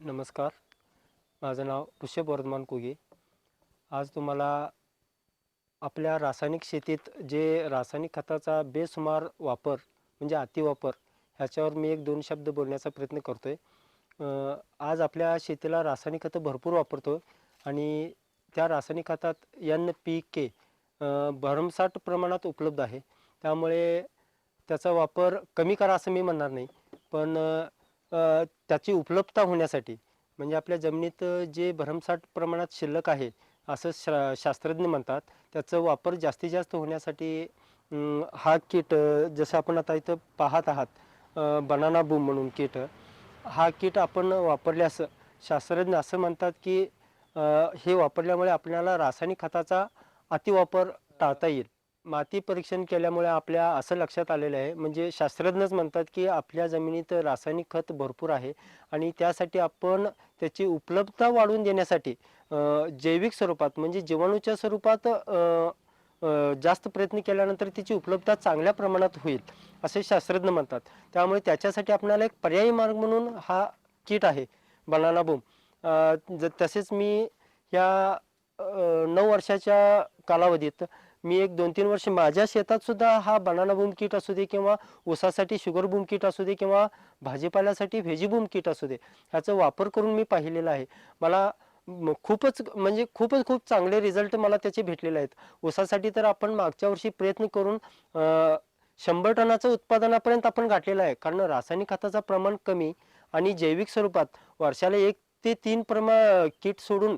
नमस्कार. माझं नाव ऋषभ वर्धमान कुगे. आज तुम्हाला आपल्या रासायनिक शेतीत जे रासायनिक खताचा बेसुमार वापर म्हणजे अतिवापर ह्याच्यावर मी एक दोन शब्द बोलण्याचा प्रयत्न करतो आहे आज आपल्या शेतीला रासायनिक खतं भरपूर वापरतो आणि त्या रासायनिक खतात एन पी के भरमसाठ प्रमाणात उपलब्ध आहे. त्यामुळे त्याचा वापर कमी करा असं मी म्हणणार नाही. पण त्याची उपलब्धता होण्यासाठी. म्हणजे आपल्या जमिनीत जे भरमसाठ प्रमाणात शिल्लक आहे असं शा शास्त्रज्ञ म्हणतात त्याचा वापर जास्तीत जास्त होण्यासाठी हा किट जसं आपण आता इथं पाहत आहात बनाना बूम म्हणून किट हा किट आपण वापरल्यास शास्त्रज्ञ असं म्हणतात की हे वापरल्यामुळे आपल्याला रासायनिक खताचा अतिवापर टाळता येईल. माती परीक्षण केल्यामुळे आपल्या असं लक्षात आलेलं आहे. म्हणजे शास्त्रज्ञच म्हणतात की आपल्या जमिनीत रासायनिक खत भरपूर आहे आणि त्यासाठी आपण त्याची उपलब्धता वाढवून देण्यासाठी अ, जैविक स्वरूपात म्हणजे जीवाणूच्या स्वरूपात अ, अ, जास्त प्रयत्न केल्यानंतर तिची उपलब्धता चांगल्या प्रमाणात होईल असे शास्त्रज्ञ म्हणतात. त्यामुळे त्याच्यासाठी आपल्याला एक पर्यायी मार्ग म्हणून हा किट आहे बनाना बूम अ, ज तसेच मी या अ, नऊ वर्षाच्या कालावधीत मी एक दोन तीन वर्ष माझ्या शेतात सुद्धा हा बनाना बूम किट असू दे किंवा ऊसासाठी शुगर बूम किट असू दे किंवा भाजीपाल्यासाठी व्हेजी बूम किट असू दे ह्याचा वापर करून मी पाहिलेला आहे. मला खूपच म्हणजे खूपच खूप चांगले रिझल्ट मला त्याचे भेटलेले आहेत. ऊसासाठी तर आपण मागच्या वर्षी प्रयत्न करून शंभर टनाचं उत्पादनापर्यंत आपण गाठलेलं आहे. कारण रासायनिक खताचं प्रमाण कमी आणि जैविक स्वरूपात वर्षाला एक ते तीन प्रमा किट सोडून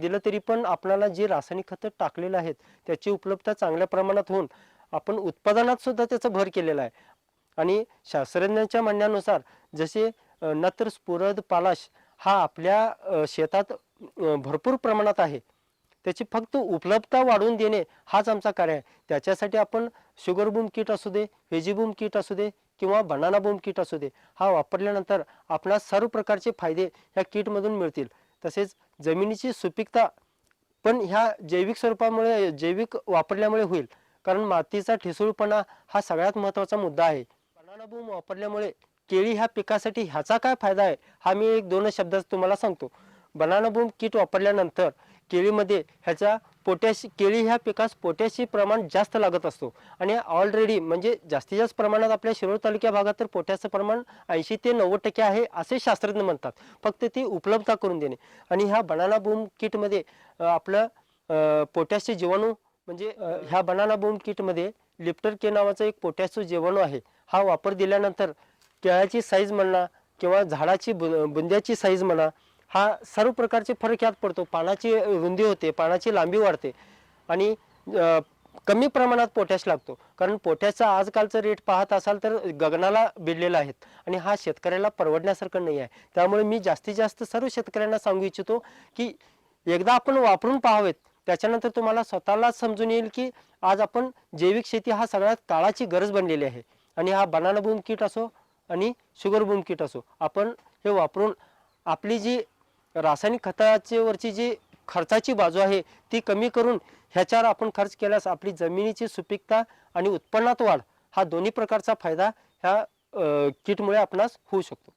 दिलं तरी पण आपल्याला जे रासायनिक खतं टाकलेलं आहेत त्याची उपलब्धता चांगल्या प्रमाणात होऊन आपण उत्पादनात सुद्धा त्याचा भर केलेला आहे. आणि शास्त्रज्ञांच्या म्हणण्यानुसार जसे नत्र स्फुरद पालाश हा आपल्या शेतात भरपूर प्रमाणात आहे. त्याची फक्त उपलब्धता वाढवून देणे हाच आमचा कार्य आहे. त्याच्यासाठी आपण शुगर बूम किट असू दे व्हेजी बूम किट असू दे किंवा बनाना बूम किट असू दे हा वापरल्यानंतर आपणास सर्व प्रकारचे फायदे ह्या किटमधून मिळतील. तसेच जमिनीची सुपीकता पण ह्या जैविक स्वरूपामुळे जैविक वापरल्यामुळे होईल. कारण मातीचा ठिसूळपणा हा सगळ्यात महत्त्वाचा मुद्दा आहे. बनाना बूम वापरल्यामुळे केळी ह्या पिकासाठी ह्याचा काय फायदा आहे? हा मी एक दोन शब्दात तुम्हाला सांगतो. बनाना बूम किट वापरल्यानंतर केळीमध्ये ह्याचा पोटॅश केळी ह्या पिकास पोटॅशचे प्रमाण जास्त लागत असतो. आणि ऑलरेडी म्हणजे जास्तीत जास्त प्रमाणात आपल्या शिरोळ तालुक्या भागात तर पोटॅशचं प्रमाण ऐंशी ते नव्वद टक्के आहे असे शास्त्रज्ञ म्हणतात. फक्त ती उपलब्धता करून देणे. आणि ह्या बनाना बूम किटमध्ये आपलं पोट्याचे पोटॅशचे जीवाणू म्हणजे ह्या बनाना बूम किटमध्ये लिप्टर के नावाचा एक पोटॅशचं जीवाणू आहे. हा वापर दिल्यानंतर केळ्याची साईज म्हणा किंवा झाडाची बु बुंद्याची साईज म्हणा हा सर्व प्रकारचे फरक यात पडतो. पानाची रुंदी होते पानाची लांबी वाढते आणि कमी प्रमाणात पोटॅश लागतो. कारण पोटॅशचा आजकालचं रेट पाहत असाल तर गगनाला भिडलेला आहेत आणि हा शेतकऱ्याला परवडण्यासारखं नाही आहे. त्यामुळे मी जास्तीत जास्त सर्व शेतकऱ्यांना सांगू इच्छितो की एकदा आपण वापरून पाहावेत. त्याच्यानंतर तुम्हाला स्वतःलाच समजून येईल की आज आपण जैविक शेती हा सगळ्यात काळाची गरज बनलेली आहे. आणि हा बनाना बूम किट असो आणि शुगर बूम किट असो आपण हे वापरून आपली जी रासायनिक खताच्यावरची जी खर्चाची बाजू आहे ती कमी करून ह्याच्यावर आपण खर्च केल्यास आपली जमिनीची सुपीकता आणि उत्पन्नात वाढ हा दोन्ही प्रकारचा फायदा ह्या किटमुळे आपणास होऊ शकतो.